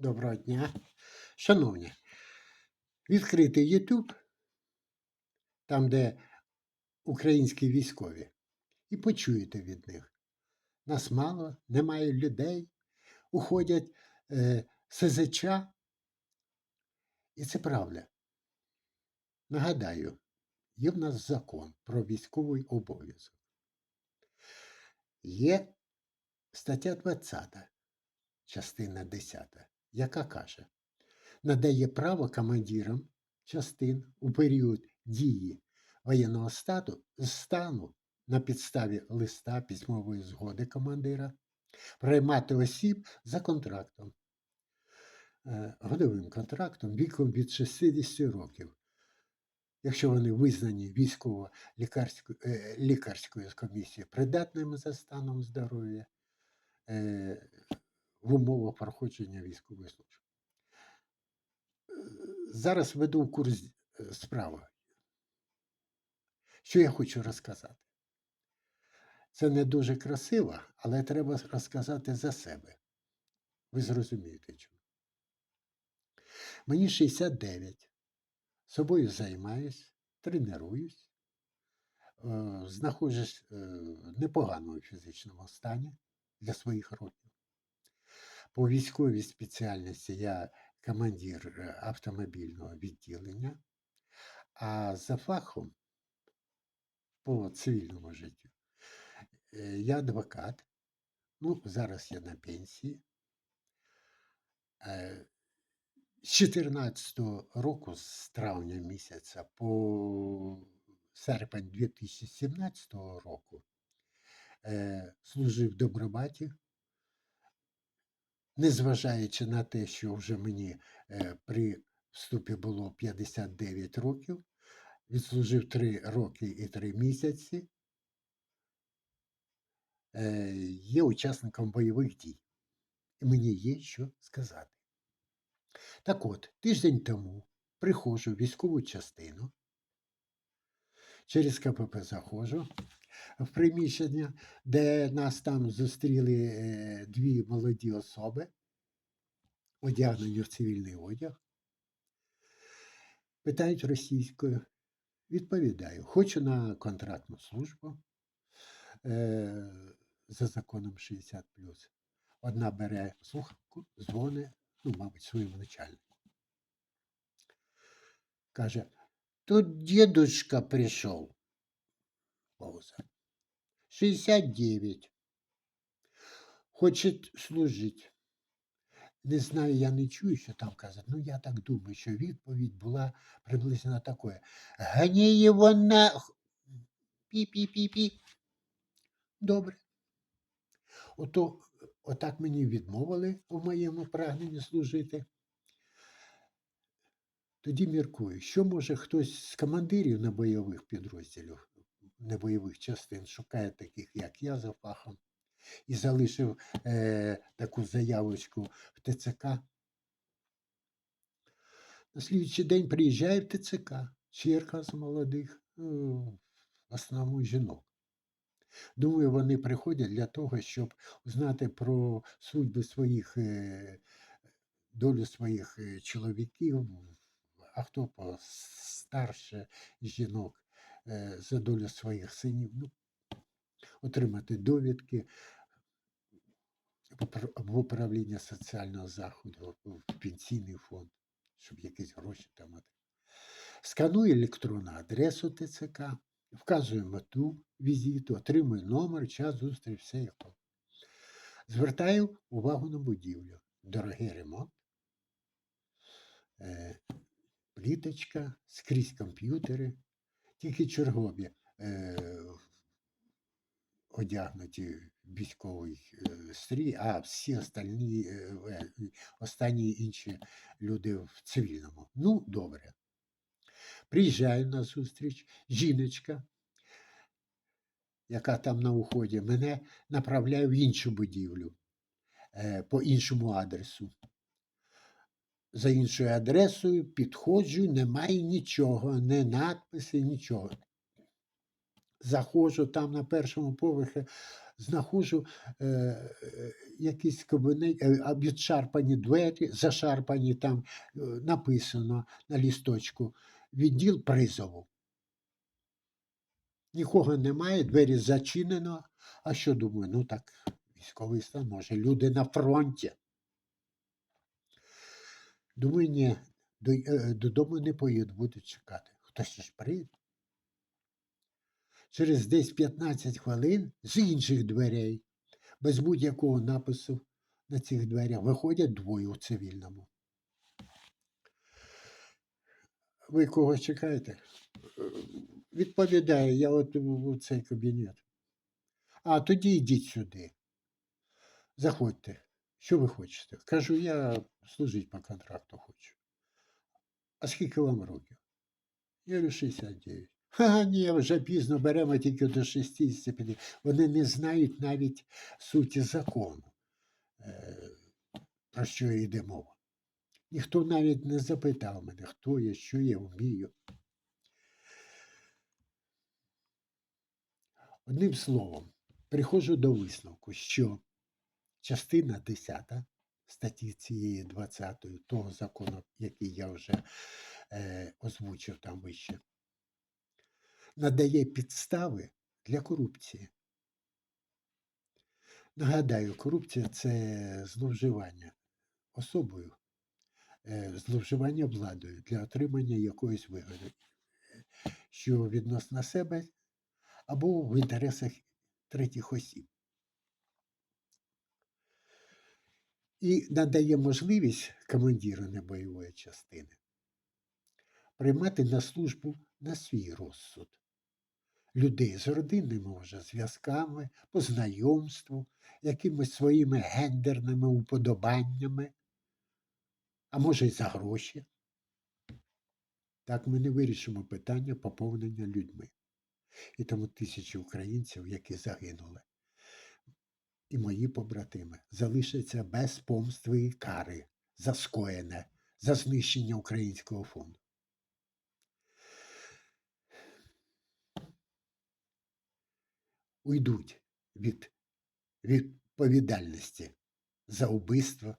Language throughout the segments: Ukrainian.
Доброго дня. Шановні, відкритий YouTube, там, де українські військові, і почуєте від них. Нас мало, немає людей, уходять е, СЗЧ. І це правда. Нагадаю, є в нас закон про військовий обов'язок. Є стаття 20, частина 10, яка каже, надає право командирам частин у період дії воєнного стату, стану на підставі листа письмової згоди командира приймати осіб за контрактом, е, годовим контрактом віком від 60 років, якщо вони визнані військово-лікарською е, лікарською комісією придатними за станом здоров'я е, в умовах проходження військової служби. Е, Зараз веду курс е, справи. Що я хочу розказати? Це не дуже красиво, але треба розказати за себе. Ви зрозумієте чому. Мені 69. Собою займаюсь, тренуюсь, е, знаходжусь в непоганому фізичному стані для своїх років. По військовій спеціальності я командир е, автомобільного відділення, а за фахом по цивільному життю е, я адвокат. Ну, зараз я на пенсії. Е, З 14 року, з травня місяця по серпень 2017 року служив в Добробаті, незважаючи на те, що вже мені е, при вступі було 59 років, відслужив 3 роки і 3 місяці, е, є учасником бойових дій. І мені є що сказати. Так от, тиждень тому приходжу в військову частину, через КПП заходжу в приміщення, де нас там зустріли е, дві молоді особи, одягнені в цивільний одяг. Питають російською. Відповідаю, хочу на контрактну службу е, за законом 60 Одна бере слухавку, дзвонить, ну, мабуть, своєму начальнику. Каже, тут дедушка прийшов. Пауза. 69. Хоче служити. Не знаю, я не чую, що там казати. Ну, я так думаю, що відповідь була приблизно такою. Гані його на. Пі-пі-пі-пі. Добре. Ото, отак мені відмовили у моєму прагненні служити. Тоді міркую, що може хтось з командирів на бойових підрозділів, на бойових частин шукає таких, як я за фахом, і залишив е, таку заявочку в ТЦК. На слідчий день приїжджає в ТЦК, черга з молодих, ну, в основному жінок. Думаю, вони приходять для того, щоб узнати про судьби своїх, е, долю своїх е, чоловіків, а хто постарше жінок за долю своїх синів. Ну, отримати довідки в управління соціального заходу, в пенсійний фонд, щоб якісь гроші там отримати. Сканую електронну адресу ТЦК, вказую мету візиту, отримую номер, час зустріч, все як. Звертаю увагу на будівлю. Дорогий ремонт, е, пліточка, скрізь комп'ютери, тільки чергові е, одягнуті військовий е, стрій, а всі остальні, е, е, останні інші люди в цивільному. Ну, добре. Приїжджаю на зустріч, жіночка, яка там на уході, мене направляє в іншу будівлю е, по іншому адресу. За іншою адресою підходжу, немає нічого, не надписи, нічого. Заходжу там на першому поверхі, знаходжу е, е, якісь кабінет, е, відшарпані двері, зашарпані там е, написано на лісточку відділ призову. Нікого немає, двері зачинено. А що думаю? Ну так, військовий стан, може, люди на фронті. Думаю, ні, е, додому не поїду, буду чекати. Хтось ж прийде. Через десь 15 хвилин з інших дверей, без будь-якого напису на цих дверях, виходять двоє у цивільному. Ви кого чекаєте? Відповідає, я от у цей кабінет. А тоді йдіть сюди. Заходьте. Що ви хочете? Кажу, я служити по контракту хочу. А скільки вам років? Я говорю, 69. Ха, ні, вже пізно беремо тільки до 65. Вони не знають навіть суті закону, е, про що йде мова. Ніхто навіть не запитав мене, хто я, що я вмію. Одним словом, приходжу до висновку, що частина 10 статті цієї 20 того закону, який я вже е, озвучив там вище, надає підстави для корупції. Нагадаю, корупція це зловживання особою, е, зловживання владою для отримання якоїсь вигоди, що відносно себе або в інтересах третіх осіб. І надає можливість командиру небойової частини приймати на службу на свій розсуд людей з родинними вже зв'язками, по знайомству, якимись своїми гендерними уподобаннями, а може й за гроші. Так ми не вирішимо питання поповнення людьми. І тому тисячі українців, які загинули, і мої побратими залишаться без помстви і кари за скоєне, за знищення українського фонду. Уйдуть від відповідальності за убивство,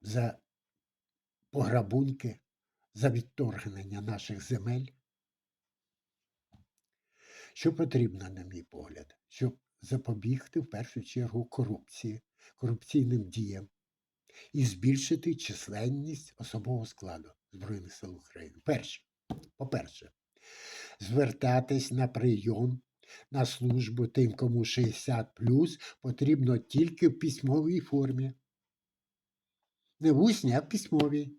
за пограбунки, за відторгнення наших земель. Що потрібно, на мій погляд, щоб запобігти в першу чергу корупції, корупційним діям і збільшити численність особового складу Збройних сил України. Перше, по-перше, звертатись на прийом на службу тим, кому 60 потрібно тільки в письмовій формі. Не в усній, а в письмовій.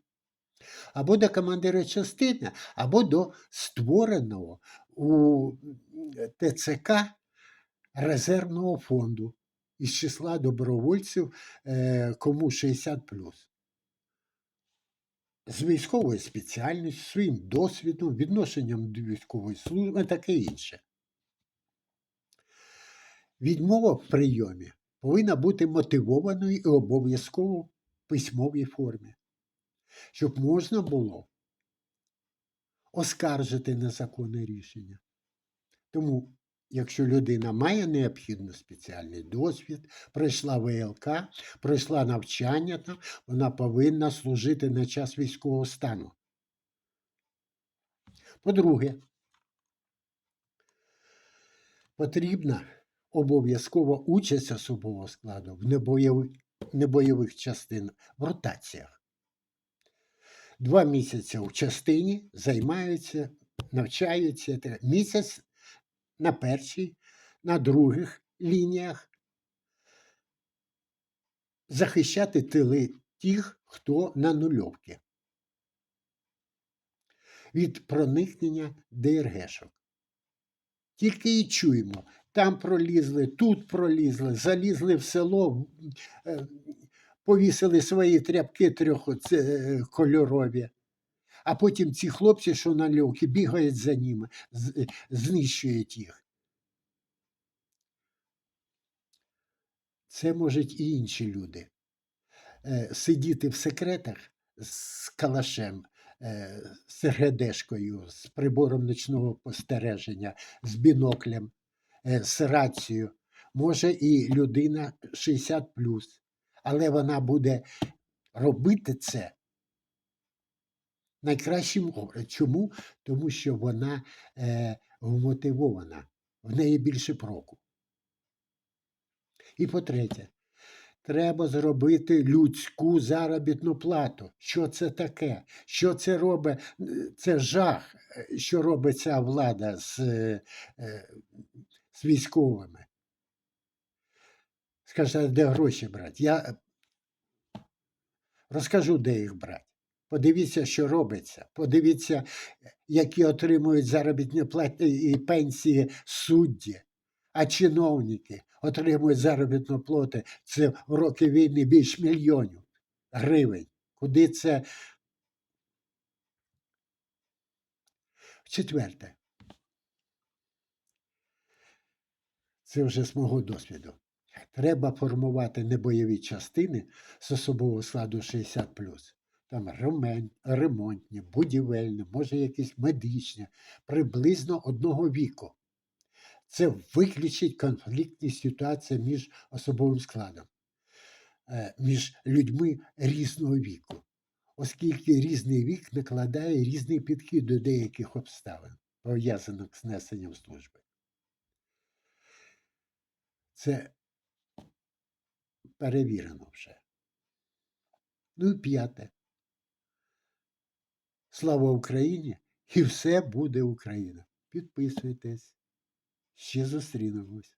Або до командира частини, або до створеного у ТЦК резервного фонду із числа добровольців, е, кому 60 З військовою спеціальністю, своїм досвідом, відношенням до військової служби і таке інше. Відмова в прийомі повинна бути мотивованою і обов'язково в письмовій формі, щоб можна було оскаржити незаконне рішення. Тому, якщо людина має необхідний спеціальний досвід, пройшла ВЛК, пройшла навчання, вона повинна служити на час військового стану. По-друге, потрібна обов'язкова участь особового складу в небойових, небойових частинах в ротаціях. Два місяці в частині займаються, навчаються місяць на першій, на других лініях захищати тили тих, хто на нульовки від проникнення ДРГшок. Тільки і чуємо, там пролізли, тут пролізли, залізли в село, е, повісили свої тряпки трьохкольорові. А потім ці хлопці, що на льовки, бігають за ними, з- знищують їх. Це можуть і інші люди. Е, Сидіти в секретах з калашем, е, з РГДшкою, з прибором ночного спостереження, з біноклем, е, з рацією. може і людина 60 але вона буде робити це найкращим образом. Чому? Тому що вона е, вмотивована, в неї більше проку. І по-третє, треба зробити людську заробітну плату. Що це таке? Що це робить? Це жах, е, що робить ця влада з, е, е, з військовими. Скаже, де гроші брати? Я е, розкажу, де їх брати. Подивіться, що робиться. Подивіться, які отримують заробітні плати і пенсії судді, а чиновники отримують заробітну плату. Це в роки війни більш мільйонів гривень. Куди це? Четверте. Це вже з мого досвіду. Треба формувати небойові частини з особового складу 60 Там ремонтні, будівельні, може якісь медичні, приблизно одного віку. Це виключить конфліктні ситуації між особовим складом, е, між людьми різного віку, оскільки різний вік накладає різний підхід до деяких обставин, пов'язаних з несенням служби. Це перевірено вже. Ну і п'яте. Слава Україні! І все буде Україна. Підписуйтесь. Ще зустрінемось.